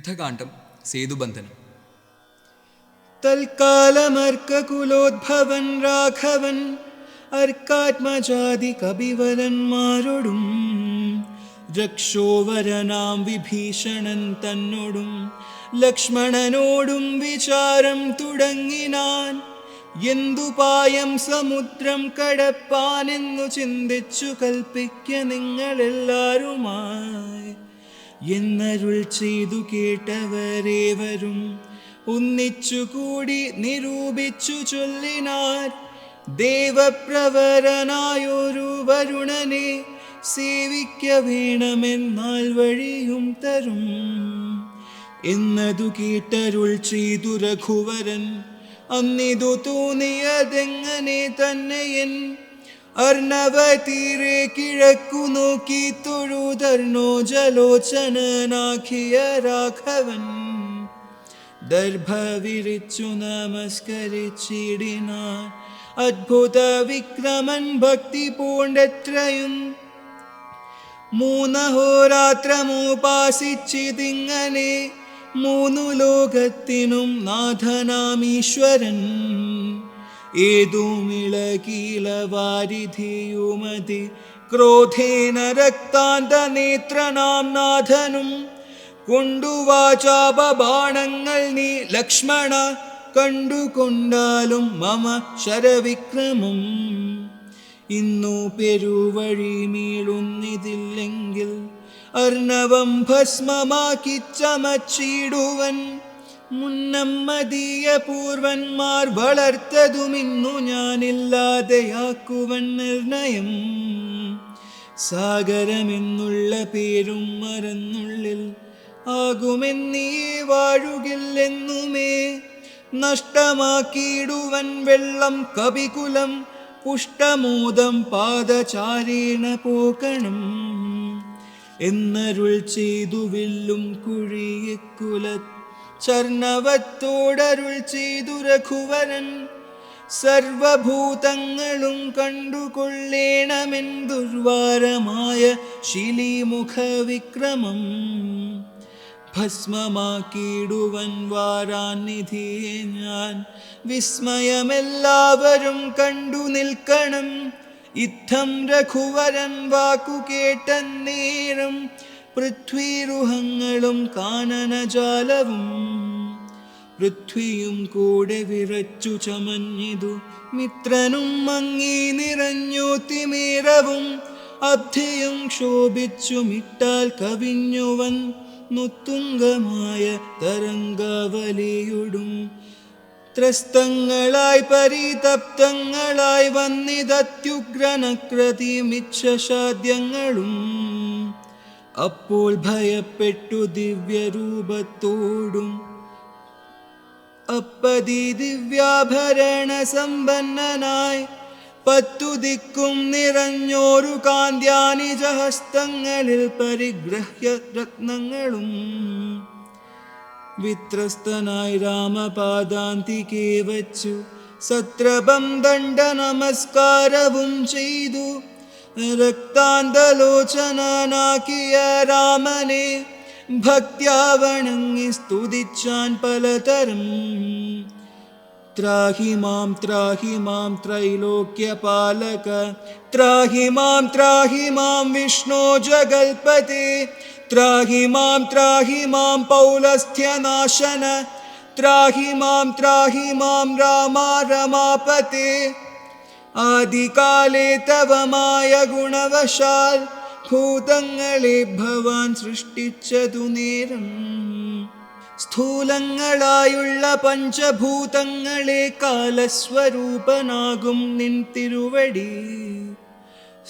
യുദ്ധകാന്ഡം സേതുബന്ധനം. തൽക്കാലമർക്കുലോദ്ഭവൻ രാഘവൻ അർക്കാത്മജാതി കപിവരന്മാരോടും രക്ഷോവരനാം വിഭീഷണൻ തന്നോടും ലക്ഷ്മണനോടും വിചാരം തുടങ്ങിനാൻ എന്തുപായം സമുദ്രം കടപ്പാനെന്നു ചിന്തിച്ചു കൽപ്പിക്ക നിങ്ങളെല്ലാരുമായി. എന്നരുൾ ചെയ്തു കേട്ടവരേവരും ഒന്നിച്ചുകൂടി നിരൂപിച്ചു ചൊല്ലിനാർ. ദേവപ്രവരനായൊരു വരുണനെ സേവിക്ക വേണമെന്നാൽ വഴിയും തരും. എന്നതു കേട്ടരുൾ ചെയ്തു രഘുവരൻ അന്നിതു തോന്നിയതെങ്ങനെ തന്നെയൻ. അർണവതീരെ കിഴക്കു നോക്കി തൊഴുതർണോ ജലോചനനാക്കിയ രാഘവൻ. ദർഭ വിരിച്ചു നമസ്കരിച്ചിടിനാൻ അത്ഭുത വിക്രമൻ ഭക്തി പൂണ്ടെത്രയും. മൂന്നഹോരാത്രമുപാസിച്ചിതിങ്ങനെ മൂന്നു ലോകത്തിനും നാഥനാമീശ്വരൻ. ഏതുമിളകീല വാരിധിയുമതി ക്രോധേന രക്താന്ത നേത്രനാം നാഥനും കൊണ്ടുവാചാപബാണങ്ങൾ നീ ലക്ഷ്മണ കണ്ടുകൊണ്ടാലും മമ ശരവിക്രമം. ഇന്നു പെരുവഴി മീളുന്നിതില്ലെങ്കിൽ അർണവം ഭസ്മമാക്കി ചമച്ചിടുവൻ. മുന്നമ്മതീയ പൂർവന്മാർ വളർത്തതുമിന്നു ഞാനില്ലാതെയാക്കുവൻ നിർണയം. സാഗരമെന്നുള്ള പേരും മരന്നുള്ളിൽ ആകുമെന്നീ വാഴുകില്ലെന്നുമേ. നഷ്ടമാക്കിയിടുവൻ വെള്ളം കവികുലം പുഷ്ടമോദം പാദചാരീണ പോകണം എന്നരുൾ ചെയ്തു വില്ലും കുഴിയക്കുല ചർണവത്തോടരുൾ ചെയ്തു രഘുവരൻ. സർവഭൂതങ്ങളും കണ്ടുകൊള്ളേണമെൻ ദുർവാരമായ ശിലിമുഖ വിക്രമം ഭസ്മമാക്കിയിടുവൻ വാരാനിധിയെ ഞാൻ. വിസ്മയമെല്ലാവരും കണ്ടു നിൽക്കണം. ഇത്തം രഘുവരൻ വാക്കു കേട്ടന്നേരം പൃഥ്വീരുഹങ്ങളും കാനനജാലവും പൃഥ്വിയും കൂടെ വിറച്ചു ചമഞ്ഞിതു. മിത്രനും മങ്ങി നിറഞ്ഞു തിമീരവും അബ്ധിയും ക്ഷോഭിച്ചു മിട്ടാൽ കവിഞ്ഞുവൻ മുത്തുങ്കമായ തരംഗവലിയുടും. ത്രസ്തങ്ങളായി പരിതപ്തങ്ങളായി വന്നിതത്യുഗ്രനക്രതി മിച്ഛസാദ്യങ്ങളും അപ്പോൾ ഭയപ്പെട്ടു ദിവ്യരൂപത്തോടും അപ്പതി ദിവ്യാഭരണ സമ്പന്നനായി പത്തു ദിക്കും നിറഞ്ഞോരു കാന്ത്യാനിജഹസ്തങ്ങളിൽ പരിഗ്രഹ്യ രത്നങ്ങളും. വിത്രസ്തനായി രാമപാദാന്തികെ വച്ചു സത്രപം ദണ്ഡ നമസ്കാരവും ചെയ്തു. രക്താന്തലോചനാക്കിയ രാമനെ ഭക്ത്യാവണങ്ങി സ്തുതിച്ചാൻ പലതരം ത്രാഹി മാം ത്രാഹി മാം ത്രൈലോക്യപാലക ത്രാഹി മാം ത്രാഹി മാം വിഷ്ണോ ജഗൽപതി ത്രാഹി മാം ത്രാഹി മാം പൗലസ്ഥ്യനാശന ത്രാഹി മാം ത്രാഹി മാം രാമ രമാപതി ആദികാലേ തവമായ ഗുണവശാൽ ഭൂതങ്ങളെ ഭവാൻ സൃഷ്ടിച്ചതു നേരം സ്ഥൂലങ്ങളായുള്ള പഞ്ചഭൂതങ്ങളെ കാലസ്വരൂപനാകും നിൻ തിരുവടി.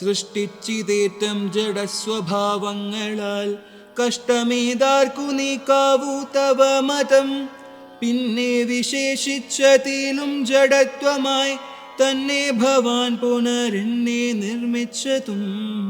സൃഷ്ടിച്ചിതേറ്റം ജഡസ്വഭാവങ്ങളാൽ കഷ്ടമേതാർക്കു നീക്കാവൂ തവ മതം. പിന്നെ വിശേഷിച്ചതിലും ജഡത്വമായി തന്നെ ഭവാൻ പുനരെന്നെ നിർമ്മിച്ചതും.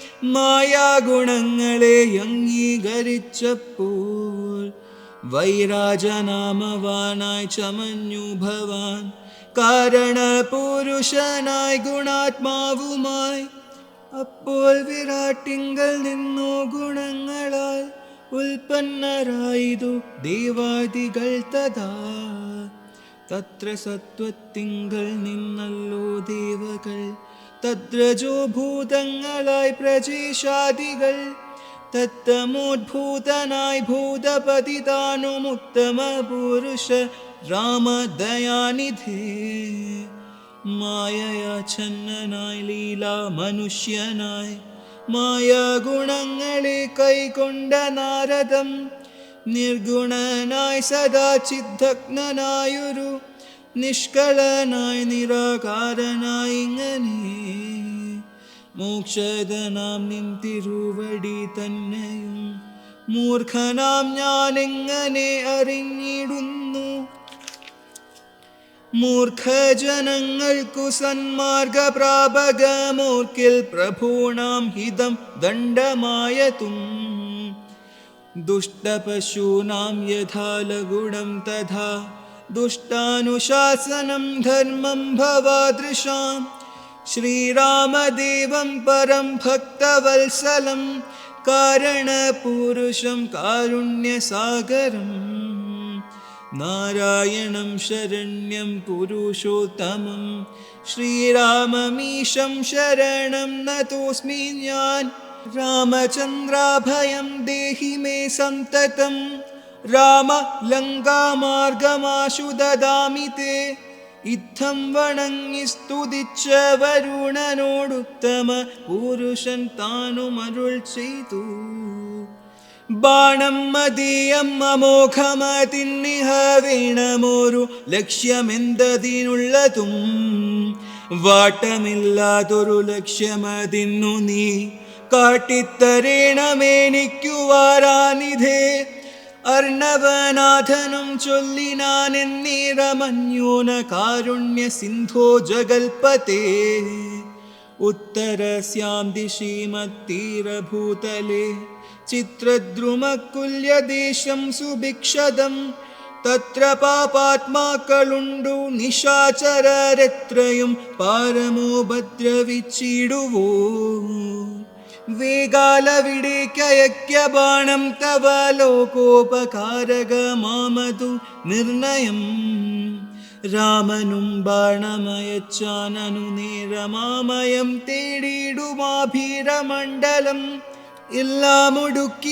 മായാഗുണങ്ങളെ അംഗീകരിച്ചപ്പോൾ വൈരാജനാമവാനായി ചമഞ്ഞു ഭവാൻ. കാരണപുരുഷനായി ഗുണാത്മാവുമായി. അപ്പോൾ വിരാട്ടിങ്കൽ നിന്നു ഗുണങ്ങളാൽ ഉൽപ്പന്നരായതു ദേവാദികൾ തഥാ. തത്ര സത്വത്തിങ്കൽ നിന്നല്ലോ ദേവകൾ തദ്രജോ ഭൂതങ്ങളായി പ്രജേശാദികൾ തത്തമോദ്ഭൂതനായി ഭൂതപതിതാനുമുത്തമ പുരുഷ രാമദയാനിധേ മായയാച്ഛന്നനായി ലീലാ മനുഷ്യനായി മായാഗുണങ്ങളെ കൈക്കൊണ്ട നാരദം നിർഗുണനായി സദാ ചിദ്ധഗ്നനായൊരു നിഷ്കളനായി നിരാകാരനായി ഇങ്ങനെ മോക്ഷകനാം നിൻ തിരുവടി തന്നെയും. മൂർഖനാം ഞാൻ എങ്ങനെ അറിഞ്ഞിടുന്നു? മൂർഖജനങ്ങൾക്കു സന്മാർഗപ്രാപകമൂർക്കിൽ പ്രഭൂണാം ഹിതം ദണ്ഡമായതും. ദുഷ്ടപശൂനാം യഥാ ലഗുണം തഥാ दुष्टानुशासनं धर्मं भवादृशां। श्रीरामदेवं परं भक्तवल्सलं कारणपुरुषं कारुण्यसागरम् नारायणं शरण्यं पुरुषोत्तमं श्रीराममीशं शरणं नतोऽस्मि ज्ञान। रामचन्द्राभयं देहि मे सन्ततम् രാമ ലങ്കാമാർഗമാശു ദദാമി തേ ഇത്തം വണങ്ങി സ്തുതിച്ച വരുണനോടുത്തമ പുരുഷൻ താനുമരുൾ ചെയ്തു. ബാണം മതിയം അമോഘമതിന്നിഹ വീണമൊരു ലക്ഷ്യമെന്തതിനുള്ളതും വാട്ടമില്ലാതൊരു ലക്ഷ്യമതിന്നു നീ. अर्णवनाथनुं चोल्लिनानिन्निरमन्यो न कारुण्यसिन्धो जगल्पते उत्तरस्यां दिशि मत्तीरभूतले चित्रद्रुमकुल्यदेशं सुभिक्षदं तत्र पापात्मा कलुण्डु निशाचरत्रयं पारमो भद्रविचीडुवो വേഗാലവിടേക്കയക്യ ബാണം തവ ലോകോപകാരകമാമതു നിർണയം. രാമനും ബാണമയച്ചാനനു നേരമാമയം തേടിയിടുമാഭീരമണ്ഡലം. എല്ലാം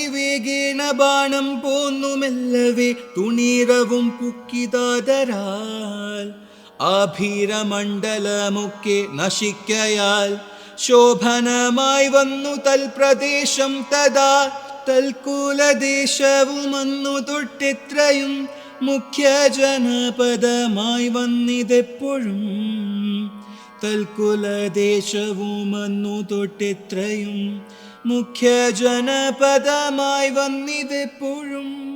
വേഗേന ബാണം പോന്നുമെല്ലവേ തുണീറവും പുക്കിതാതരാൽ. ആഭീരമണ്ഡലമൊക്കെ നശിക്കയാൽ ശോഭനമായി വന്നു. തൽപ്രദേശം തഥാ തൽക്കുലദേശവും അന്നു തൊട്ടെത്രയും മുഖ്യ ജനപദമായി വന്നിതെപ്പോഴും തൽക്കുലദേശവും അന്നു തൊട്ടെത്രയും മുഖ്യ ജനപദമായി വന്നിതെപ്പോഴും